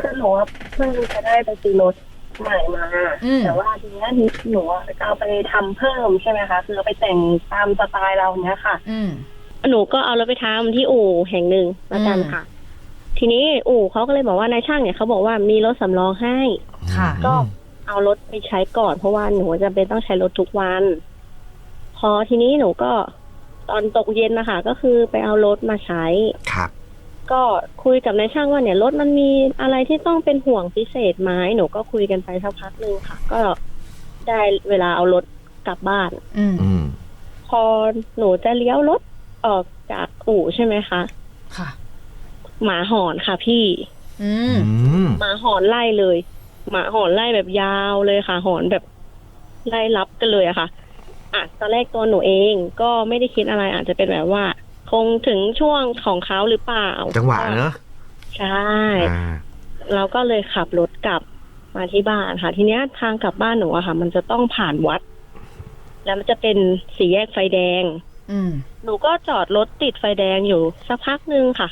คือหนูอะเพิ่งจะได้ไปซื้อรถใหม่มา อืม แต่ว่าทีเนี้ยหนูอะจะเอาไปทำเพิ่มใช่ไหมคะคือเอาไปแต่งตามสไตล์เราเนี้ยค่ะ อืม หนูก็เอารถไปทำที่อู่แห่งหนึ่งละกันอืมค่ะ ทีนี้อู่เขาก็เลยบอกว่านายช่างเนี่ยเขาบอกว่ามีรถสำรองให้ ค่ะ ก็ เอารถไปใช้ก่อน เพราะว่าหนูจะเป็นต้องใช้รถทุกวัน พอทีนี้หนูก็ตอนตกเย็นนะคะก็คือไปเอารถมาใช้ ครับ ก็คุยกับนายช่างว่าเนี่ยรถมันมีอะไรที่ต้องเป็นห่วงพิเศษไหมหนูก็คุยกันไปสักพักหนึ่งค่ะ ก็ได้เวลาเอารถกลับบ้าน อืม อืม พอหนูจะเลี้ยวรถออกจากอู่ใช่ไหมคะ ค่ะ หมาหอนค่ะพี่ อืม อืม หมาหอนไล่เลย หมาหอนไล่แบบยาวเลยค่ะ หอนแบบไล่รับกันเลยอะค่ะอะตอนแรกตัวหนูเองก็ไม่ได้คิดอะไรอาจจะเป็นแบบว่า คงถึงช่วงของเขาหรือเปล่าจังหวะเนอะใช่ อ่าเราก็เลยขับรถกลับมาที่บ้านค่ะ ทีเนี้ยทางกลับบ้านหนูอะค่ะ มันจะต้องผ่านวัด แล้วมันจะเป็นสี่แยกไฟแดง อืม หนูก็จอดรถติดไฟแดงอยู่สักพักหนึ่งค่ะ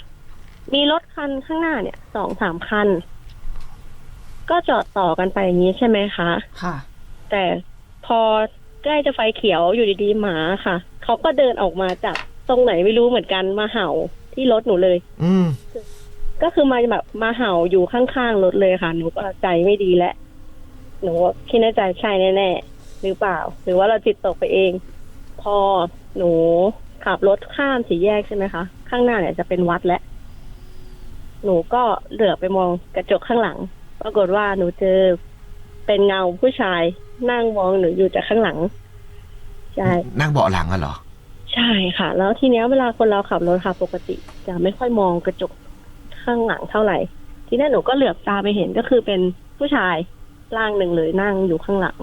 มีรถคันข้างหน้าเนี่ยสองสามคัน ก็จอดต่อกันไปอย่างนี้ใช่ไหมคะ ค่ะ แต่พอใกล้จะไฟเขียวอยู่ดีๆหมาค่ะ เขาก็เดินออกมาจาก ตรงไหนไม่รู้เหมือนกันมาเห่าที่รถหนูเลย อืมก็คือมาแบบมาเห่าอยู่ข้างๆรถเลยค่ะ หนูก็ใจไม่ดีแล้วหนูคิดในใจใช่แน่ๆหรือเปล่า หรือว่าเราจิตตกไปเอง พอหนูขับรถข้ามสี่แยกใช่ไหมคะ ข้างหน้าเนี่ยจะเป็นวัดแล้วหนูก็เหลือบไปมองกระจกข้างหลัง ปรากฏว่าหนูเจอเป็นเงาผู้ชายนั่งมองหนูอยู่จากข้างหลังใช่นั่งเบาะหลังอะเหรอ ใช่ค่ะ แล้วทีเนี้ยเวลาคนเราขับรถค่ะ ปกติจะไม่ค่อยมองกระจกข้างหลังเท่าไหร่ ทีนี้หนูก็เหลือบตาไปเห็นก็คือเป็นผู้ชายร่างหนึ่งเลยนั่งอยู่ข้างหลัง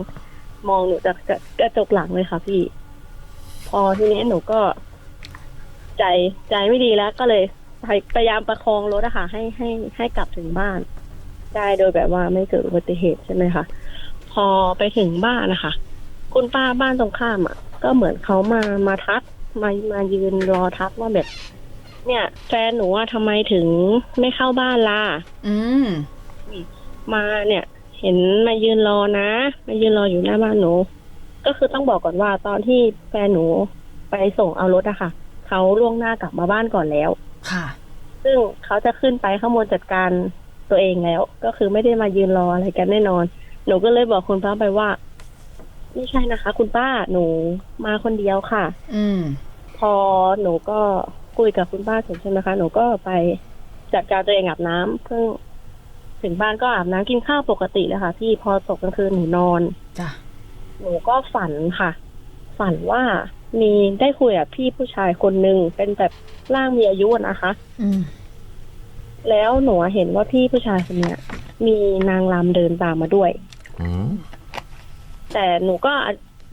มองหนูจากกระจกหลังเลยค่ะพี่ พอทีนี้หนูก็ ใจใจไม่ดีแล้ว ก็เลยพยายามประคองรถอะค่ะ ให้ให้ให้กลับถึงบ้าน ได้โดยแบบว่าไม่เกิดอุบัติเหตุใช่ไหมคะพอไปถึงบ้านนะคะ คุณป้าบ้านตรงข้ามอะ ก็เหมือนเขามามาทัก มามายืนรอทักว่าแบบ เนี่ยแฟนหนูว่าทำไมถึงไม่เข้าบ้านล่ะอืม มาเนี่ย เห็นมายืนรอนะ มายืนรออยู่หน้าบ้านหนู ก็คือต้องบอกก่อนว่าตอนที่แฟนหนูไปส่งเอารถอะค่ะเขาล่วงหน้ากลับมาบ้านก่อนแล้ว ค่ะ ซึ่งเขาจะขึ้นไปข้างบนจัดการตัวเองแล้ว ก็คือไม่ได้มายืนรออะไรกันแน่นอน หนูก็เลยบอกคุณป้าไปว่า ไม่ใช่นะคะ คุณป้าหนูมาคนเดียวค่ะ อืม พอหนูก็คุยกับคุณป้าเสร็จใช่ไหมคะหนูก็ไปจัดการตัวเองอาบน้ำเพิ่งถึงบ้านก็อาบน้ำกินข้าวปกติเลยค่ะ พี่พอตกกลางคืนหนูนอน จ้ะ หนูก็ฝันค่ะ ฝันว่ามีได้คุยกับพี่ผู้ชายคนหนึ่งเป็นแบบร่างมีอายุอะนะคะ อืม แล้วหนูเห็นว่าพี่ผู้ชายคนเนี้ย มีนางรำเดินตามมาด้วย อืม แต่หนูก็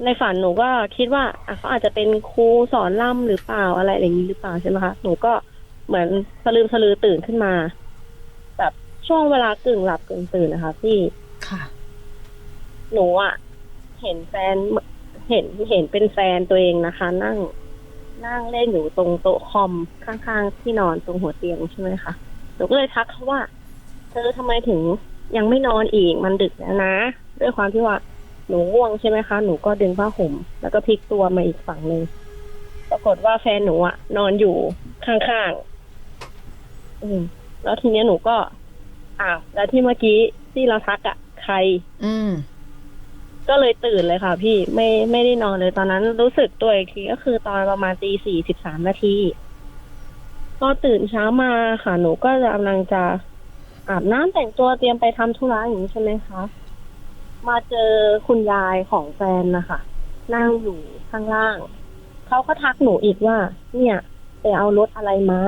ในฝันหนูก็คิดว่าอะเขาอาจจะเป็นครูสอนร่ำหรือเปล่าอะไรอย่างนี้หรือเปล่าใช่ไหมคะหนูก็เหมือนสลืมสลือตื่นขึ้นมา แบบช่วงเวลากึ่งหลับกึ่งตื่นนะคะพี่ค่ะ หนูอะเห็นแฟนเห็นเห็นเป็นแฟนตัวเองนะคะ นั่ง นั่งเล่นอยู่ตรงโต๊ะคอมข้างๆที่นอนตรงหัวเตียงใช่ไหมคะหนูก็เลยทักเขาว่า เธอทำไมถึงยังไม่นอนอีกมันดึกแล้วนะ ด้วยความที่ว่า หนูง่วงใช่ไหมคะ หนูก็ดึงผ้าห่มแล้วก็พลิกตัวมาอีกฝั่งหนึ่งปรากฏว่าแฟนหนูอะนอนอยู่ข้างๆอืม แล้วทีเนี้ยหนูก็อ้าวแล้วที่เมื่อกี้ที่เราทักอะใคร อืม ก็เลยตื่นเลยค่ะ พี่ไม่ไม่ได้นอนเลยตอนนั้นรู้สึกตัวอีกทีก็คือตอนประมาณตีสี่สิบสามนาทีพอตื่นเช้ามาค่ะ หนูก็จะกำลังจะอาบน้ำแต่งตัวเตรียมไปทำธุระอย่างนี้ใช่ไหมคะ มาเจอคุณยายของแฟนนะคะนั่งอยู่ข้างล่าง เขาก็ทักหนูอีกว่า เนี่ยไปเอารถอะไรมา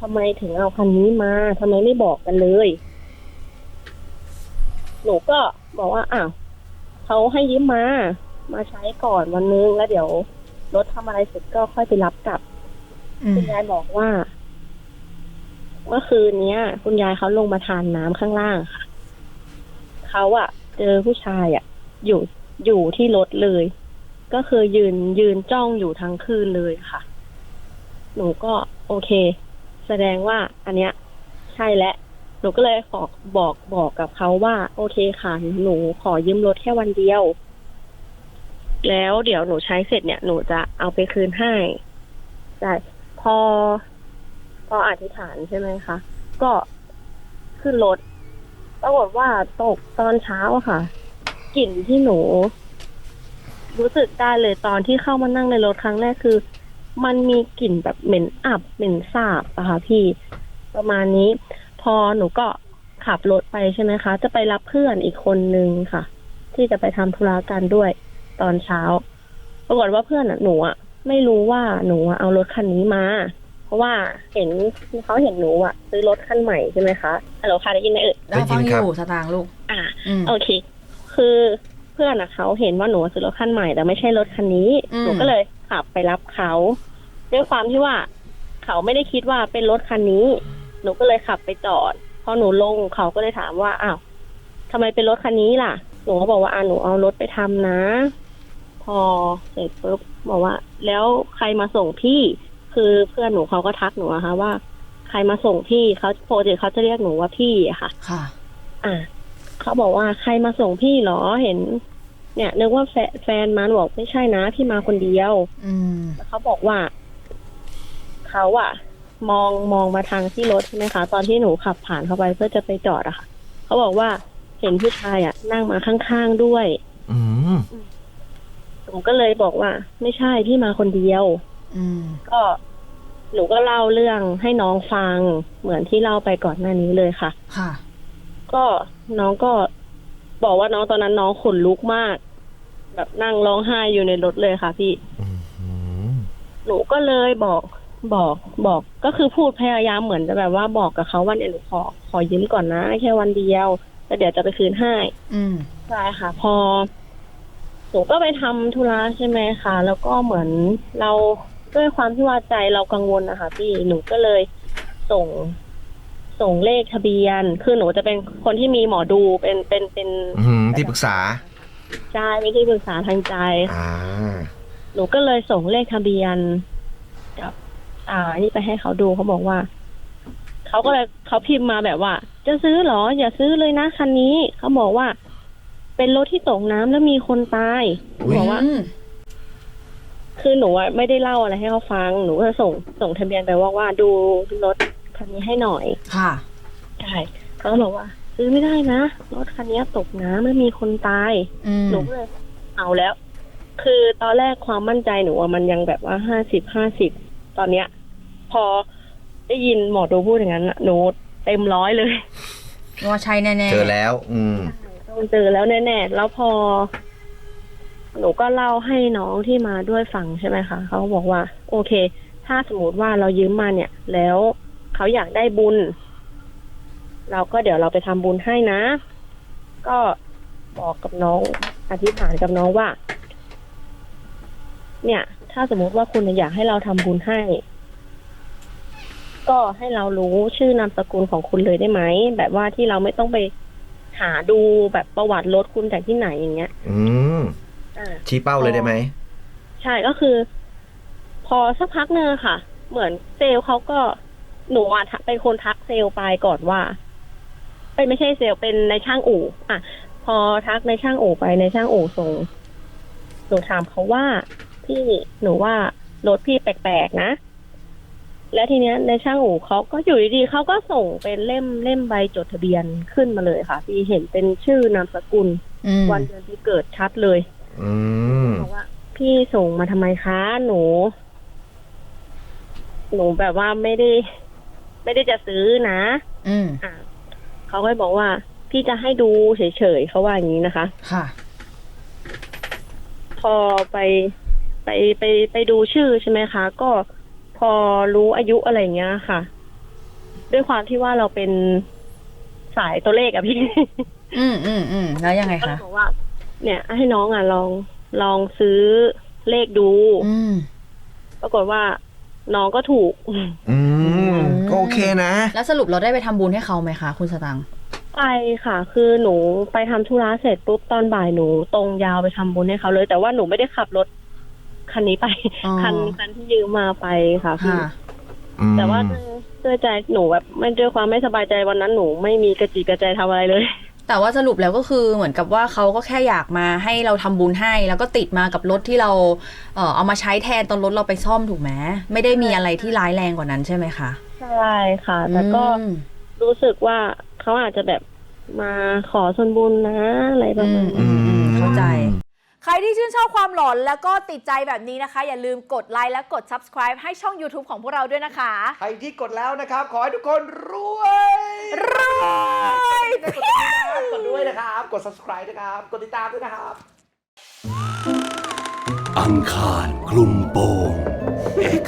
ทำไมถึงเอาคันนี้มาทำไมไม่บอกกันเลย หนูก็บอกว่าอ้าวเขาให้ยืมมา มาใช้ก่อนวันนึงแล้วเดี๋ยวรถทำอะไรเสร็จก็ค่อยไปรับกลับอืมคุณยายบอกว่าเมื่อคืนเนี้ย คุณยายเขาลงมาทานน้ำข้างล่างค่ะ เขาอะเจอผู้ชายอะอยู่อยู่ที่รถเลย ก็คือยืนยืนจ้องอยู่ทั้งคืนเลยค่ะ หนูก็โอเค แสดงว่าอันเนี้ย ใช่และหนูก็เลยบอกบอกบอกกับเขาว่า โอเคค่ะ หนูขอยืมรถแค่วันเดียว แล้วเดี๋ยวหนูใช้เสร็จเนี่ยหนูจะเอาไปคืนให้ใช่พอพออธิษฐานใช่ไหมคะ ก็ขึ้นรถ ปรากฏว่าตกตอนเช้าอะค่ะ กลิ่นที่หนู รู้สึกได้เลยตอนที่เข้ามานั่งในรถครั้งแรกคือ มันมีกลิ่นแบบเหม็นอับเหม็นสาบอะค่ะพี่ประมาณนี้ พอหนูก็ขับรถไปใช่ไหมคะ จะไปรับเพื่อนอีกคนนึงค่ะ ที่จะไปทำธุระกันด้วยตอนเช้า ปรากฏว่าเพื่อนอะหนูอะไม่รู้ว่าหนูเอารถคันนี้มา ราะว่าเห็นเขาเห็นหนูอะซื้อรถคันใหม่ใช่ไหมคะฮัลโหลค่ะได้ยินไหมเอ่ยเราฟังได้ยินอครับยู่สตางค์ลูก อ่าอืมโอเค คือเพื่อนอะเขาเห็นว่าหนูซื้อรถคันใหม่แต่ไม่ใช่รถคันนี้อืมหนูก็เลยขับไปรับเขาด้วยความที่ว่าเขาไม่ได้คิดว่าเป็นรถคันนี้ หนูก็เลยขับไปจอดพอหนูลงเขาก็เลยถามว่าอ้าวทำไมเป็นรถคันนี้ล่ะ หนูก็บอกว่าอ่าหนูเอารถไปทำนะ พอเสร็จปุ๊บบอกว่า แล้วใครมาส่งพี่ คือเพื่อนหนูเขาก็ทักหนูอะค่ะว่า ใครมาส่งพี่เขาปกติเขาจะเรียกหนูว่าพี่อะค่ะ ค่ะ อะเขาบอกว่าใครมาส่งพี่เหรอเห็น เนี่ยนึกว่าแฟแฟนมาหนูบอกไม่ใช่นะพี่มาคนเดียว อืมแล้วเขาบอกว่าเขาอะมองมองมาทางที่รถใช่ไหมคะ ตอนที่หนูขับผ่านเข้าไปเพื่อจะไปจอดอะค่ะเขาบอกว่าเห็นผู้ชายอะนั่งมาข้างๆด้วย อืมหนูก็เลยบอกว่า ไม่ใช่พี่มาคนเดียวอืม ก็หนูก็เล่าเรื่องให้น้องฟังเหมือนที่เล่าไปก่อนหน้านี้เลยค่ะ ค่ะ ก็น้องก็บอกว่าน้องตอนนั้นน้องขนลุกมาก แบบนั่งร้องไห้อยู่ในรถเลยค่ะ พี่อืมหนูก็เลยบอกบอกบอกก็คือพูดพยายามเหมือนจะแบบว่าบอกกับเขาว่าเนี่ยหนูขอขอยืมก่อนนะแค่วันเดียวแล้วเดี๋ยวจะไปคืนให้อืมใช่ค่ะ พอหนูก็ไปทำธุระใช่ไหมคะแล้วก็เหมือนเรา ด้วยความที่ว่าใจเรากังวลนะคะพี่หนูก็เลยส่งส่งเลขทะเบียน คือหนูจะเป็นคนที่มีหมอดูเป็นเป็นเป็นอืมที่ปรึกษาใช่ไม่ที่ปรึกษาทางใจ อ่า หนูก็เลยส่งเลขทะเบียนกับ อ่า นี่ไปให้เขาดูเขาบอกว่า เขาก็เลยเขาพิมพ์มาแบบว่า จะซื้อเหรอ อย่าซื้อเลยนะคันนี้เขาบอกว่า เป็นรถที่ตกน้ำแล้วมีคนตายอุ๊ยบอกว่า อืม คือหนูอะไม่ได้เล่าอะไรให้เขาฟัง หนูก็ส่งส่งทะเบียนไปว่าว่าดูรถคันนี้ให้หน่อยค่ะใช่เขาก็บอกว่าซื้อไม่ได้นะรถคันนี้ตกน้ำแล้วมีคนตายอืมหนูก็เลยเอาแล้ว คือตอนแรกความมั่นใจหนูอะมันยังแบบว่าห้าสิบห้าสิบตอนเนี้ย พอได้ยินหมอดูพูดอย่างนั้นอะหนูเต็มร้อยเลยว่าใช่แน่ๆเจอแล้ว อืมต้องเจอแล้วแน่ๆแล้วพอ หนูก็เล่าให้น้องที่มาด้วยฟังใช่ไหมคะเขาบอกว่า โอเค ถ้าสมมติว่าเรายืมมาเนี่ย แล้วเขาอยากได้บุญ เราก็เดี๋ยวเราไปทำบุญให้นะ ก็บอกกับน้องอธิษฐานกับน้องว่า เนี่ย ถ้าสมมติว่าคุณอยากให้เราทำบุญให้ ก็ให้เรารู้ชื่อนามสกุลของคุณเลยได้ไหมแบบว่าที่เราไม่ต้องไปหาดูแบบประวัติรถคุณจากที่ไหนอย่างเงี้ย อืม อ่า ชี้เป้าเลยได้ไหม ใช่ก็คือ พอสักพักเนึงอะค่ะ เหมือนเซลล์เขาก็หนูอะทักเป็นคนทักเซลล์ไปก่อนว่าเอ้ยไม่ใช่เซลล์เป็นในช่างอู่อะ พอทักในช่างอู่ไปในช่างอู่ส่งหนูถามเขาว่าพี่หนูว่ารถพี่แปลกๆนะ แล้วทีเนี้ยในช่างอู่เขาก็อยู่ดีๆเขาก็ส่งเป็นเล่มเล่มใบจดทะเบียนขึ้นมาเลยค่ะพี่เห็นเป็นชื่อนามสกุล อืมวันเดือนที่เกิดชัดเลย อืมบอกว่า พี่ส่งมาทำไมคะหนู หนูแบบว่าไม่ได้ ไม่ได้จะซื้อนะอืมอะเขาก็บอกว่า พี่จะให้ดูเฉยๆเขาว่าอย่างนี้นะคะ ค่ะ พอไปไปไปไปดูชื่อใช่ไหมคะ ก็พอรู้อายุอะไรอย่างเงี้ยค่ะ ด้วยความที่ว่าเราเป็นสายตัวเลขอะพี่ อืมอืมอืมแล้วยังไงก็เลคะยบอกว่า เนี่ย ให้น้องอะลองลองซื้อเลขดู อืมปรากฏว่า น้องก็ถูกอืมก็โอเคนะ แล้วสรุปเราได้ไปทำบุญให้เขาไหมคะ คุณสตังค์ไปค่ะ คือหนูไปทำธุระเสร็จปุ๊บตอนบ่ายหนูตรงยาวไปทำบุญให้เขาเลย แต่ว่าหนูไม่ได้ขับรถคันนี้ไป อ๋อคันคันที่ยืมมาไปค่ะพี่ค่ะ อืมแต่ว่าด้วยด้วยใจหนูแบบไม่ด้วยความไม่สบายใจวันนั้นหนูไม่มีกระจีกระใจทำอะไรเลย แต่ว่าสรุปแล้วก็คือเหมือนกับว่าเขาก็แค่อยากมาให้เราทำบุญให้ แล้วก็ติดมากับรถที่เราเออเอามาใช้แทนตอนรถเราไปซ่อมถูกไหมไม่ได้มีอะไรที่ร้ายแรงกว่านั้นใช่ไหมคะใช่ค่ะแต่ก็อืมรู้สึกว่าเขาอาจจะแบบมาขอส่วนบุญนะอะไรประมาณอืนี้มอืมเข้าใจใครที่ชื่นชอบความหลอนแล้วก็ติดใจแบบนี้นะคะ อย่าลืมกดไลค์และกด subscribe ให้ช่อง YouTube ของพวกเราด้วยนะคะ ใครที่กดแล้วนะครับ ขอให้ทุกคนรวย รวยกดติดตาม กดด้วยนะครับ กด subscribe นะครับ กดติดตามด้วยนะครับ อังคารคลุมโปง X